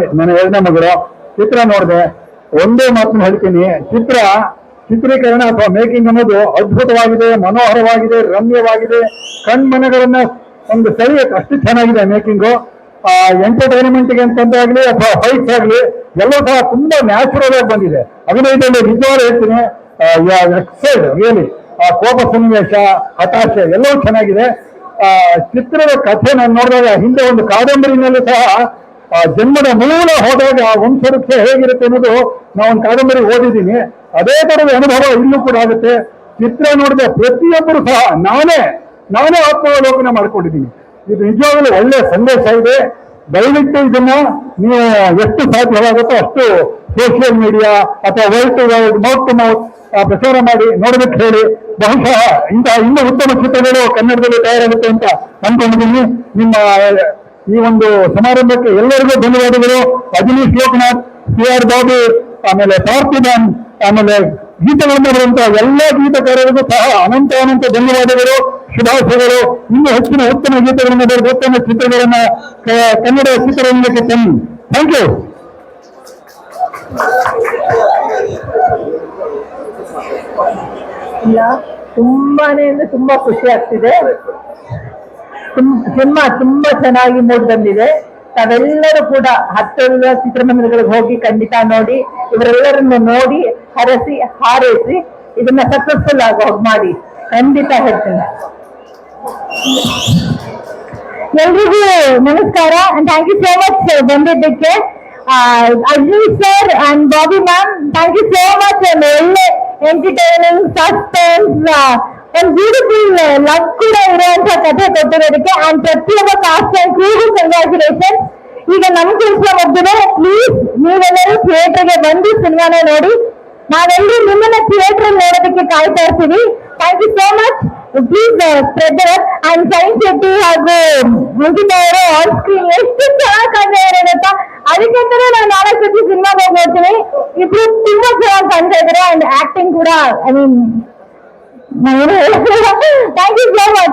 ನನ್ನ ಎರಡನೇ ಮಗಳು. ಚಿತ್ರ ನೋಡಿದೆ, ಒಂದೇ ಮಾತನ್ನು ಹೇಳ್ತೀನಿ. ಚಿತ್ರ ಚಿತ್ರೀಕರಣ ಅಥವಾ ಮೇಕಿಂಗ್ ಅನ್ನೋದು ಅದ್ಭುತವಾಗಿದೆ, ಮನೋಹರವಾಗಿದೆ, ರಮ್ಯವಾಗಿದೆ. ಕಣ್ಮನೆಗಳನ್ನ ಒಂದು ಸೆಳೆಯಕ್ಕೆ ಅಷ್ಟು ಚೆನ್ನಾಗಿದೆ ಮೇಕಿಂಗು. ಎಂಟರ್ಟೈನ್ಮೆಂಟ್ಗೆ ಆಗಲಿ ಅಥವಾ ಫೈಟ್ಸ್ ಆಗಲಿ, ಎಲ್ಲವೂ ಸಹ ತುಂಬಾ ನ್ಯಾಚುರಲ್ ಆಗಿ ಬಂದಿದೆ. ಅಭಿನಯದಲ್ಲಿ ನಿಜವಾಗ್ಲೂ ಹೇಳ್ತೀನಿ. ಎಕ್ಸೈಡ್ ರಿಯಲಿ ಆ, ಕೋಪ, ಸನ್ನಿವೇಶ, ಹತಾಶೆ ಎಲ್ಲವೂ ಚೆನ್ನಾಗಿದೆ. ಚಿತ್ರದ ಕಥೆ ನಾನು ನೋಡಿದಾಗ ಹಿಂದೆ ಒಂದು ಕಾದಂಬರಿನಲ್ಲೂ ಸಹ ಆ ಜನ್ಮದ ಮೂಲ ಹೋದಾಗ ಆ ವಂಶವೃಕ್ಷ ಹೇಗಿರುತ್ತೆ ಅನ್ನೋದು ನಾವು ಒಂದು ಕಾದಂಬರಿ ಓದಿದ್ದೀನಿ. ಅದೇ ತರದ ಅನುಭವ ಇಲ್ಲೂ ಕೂಡ ಆಗುತ್ತೆ. ಚಿತ್ರ ನೋಡಿದ ಪ್ರತಿಯೊಬ್ಬರು ಸಹ ನಾನೇ ನಾನೇ ಆತ್ಮಾವಲೋಕನ ಮಾಡ್ಕೊಂಡಿದ್ದೀನಿ. ಇದು ನಿಜವಾಗಲೂ ಒಳ್ಳೆ ಸಂದೇಶ ಇದೆ. ದಯವಿಟ್ಟು ಇದನ್ನ ನೀವು ಎಷ್ಟು ಸಾಧ್ಯವಾಗುತ್ತೋ ಅಷ್ಟು ಸೋಷಿಯಲ್ ಮೀಡಿಯಾ ಅಥವಾ world to world mouth to mouth ಪ್ರಚಾರ ಮಾಡಿ ನೋಡೋದಕ್ಕೆ ಹೇಳಿ. ಬಹುಶಃ ಇಂತಹ ಇನ್ನೂ ಉತ್ತಮ ಚಿತ್ರಗಳು ಕನ್ನಡದಲ್ಲಿ ತಯಾರಾಗುತ್ತೆ ಅಂತ ಅನ್ಕೊಂಡಿದ್ದೀನಿ. ನಿಮ್ಮ ಈ ಒಂದು ಸಮಾರಂಭಕ್ಕೆ ಎಲ್ಲರಿಗೂ ಧನ್ಯವಾದಗಳು. ಅಜನೀಶ್ ಲೋಕನಾಥ್ ಸಿ ಆರ್ ಬಾಬು, ಆಮೇಲೆ ಪಾರ್ಥಿಬನ್ ಆಮೇಲೆ ಗೀತೆಗಳನ್ನು ಬರುವಂತಹ ಎಲ್ಲ ಗೀತಕಾರರಿಗೂ ಸಹ ಅನಂತ ಅನಂತ ಧನ್ಯವಾದಗಳು, ಶುಭಾಶಯಗಳು. ಇನ್ನೂ ಹೆಚ್ಚಿನ ಉತ್ತಮ ಗೀತೆಗಳನ್ನು ಬರೆದು ಉತ್ತಮ ಚಿತ್ರಗಳನ್ನ ಕನ್ನಡ ಚಿತ್ರರಂಗಕ್ಕೆ ತನ್ನಿ. ಥ್ಯಾಂಕ್ ಯು ತುಂಬಾನೇ ಅಂದ್ರೆ ತುಂಬಾ ಖುಷಿ ಆಗ್ತಿದೆ. ಸಿನಿಮಾ ತುಂಬಾ ಚೆನ್ನಾಗಿ ಮೂಡಿ ಬಂದಿದೆ. ತಾವೆಲ್ಲರೂ ಕೂಡ ಹತ್ತೆಲ್ಲ ಚಿತ್ರಮಂದಿರಗಳಿಗೆ ಹೋಗಿ ಖಂಡಿತ ನೋಡಿ, ಇವರೆಲ್ಲರನ್ನು ನೋಡಿ, ಹರಸಿ, ಹಾರೈಸಿ, ಇದನ್ನ ಸಕ್ಸಸ್ಫುಲ್ ಆಗಿ ಮಾಡಿ. ಖಂಡಿತ ಹೇಳ್ತೀನಿ. ಎಲ್ರಿಗೂ ನಮಸ್ಕಾರ. ಥ್ಯಾಂಕ್ ಯು ಸೋ ಮಚ್ ಬಂದಿದ್ದಕ್ಕೆ. Arjun sir and Bobby ma'am thank you so much ಒಳ್ಳೆ entertaining suspense ಒಂದು ಬ್ಯೂಟಿಫುಲ್ ಲವ್ ಕೂಡ ಇರುವಂತ ಕಥೆ ಕೊಟ್ಟಿರೋದಕ್ಕೆ ಅಂಡ್ ಪ್ರತಿಯೊಬ್ಬ ಕಾಸ್ಟ್ ಅಂಡ್ ಕ್ರೀಗೂ ಕಂಗ್ರಾಚುಲೇಷನ್ ಈಗ ನಮ್ ಕೆಲಸ ಮುಗ್ದಿದೆ ಪ್ಲೀಸ್ ನೀವೆಲ್ಲರೂ ಥಿಯೇಟರ್ಗೆ ಬಂದು ಸಿನಿಮಾನ ನೋಡಿ ನಾವೆಲ್ಲರೂ ನಿಮ್ಮನ್ನ ಥಿಯೇಟರ್ ನೋಡೋದಕ್ಕೆ ಕಾಯ್ತಾ ಇರ್ತೀವಿ thank you so much please spread and science Shetty ಹಾಗೂ ಅಂಕಿತ ಅವರು ಆನ್ ಸ್ಕ್ರೀನ್ ಎಷ್ಟು ಚೆನ್ನಾಗಿ ಕಾಣ್ತಾ ಇದ್ದಾರೆ ಗೊತ್ತಾ ಅದಕ್ಕೆಂತಾನೆ ನಾನು ನಾಲ್ಕು ಸತಿ ಸಿನಿಮಾಗೆ ಹೋಗಿ ನೋಡ್ತೀನಿ ಇಬ್ರು ತುಂಬಾ ಚೆನ್ನಾಗಿ ಕಾಣ್ತಾ ಇದ್ದಾರೆ ಅಂಡ್ ಆಕ್ಟಿಂಗ್ ಕೂಡ I mean thank you so much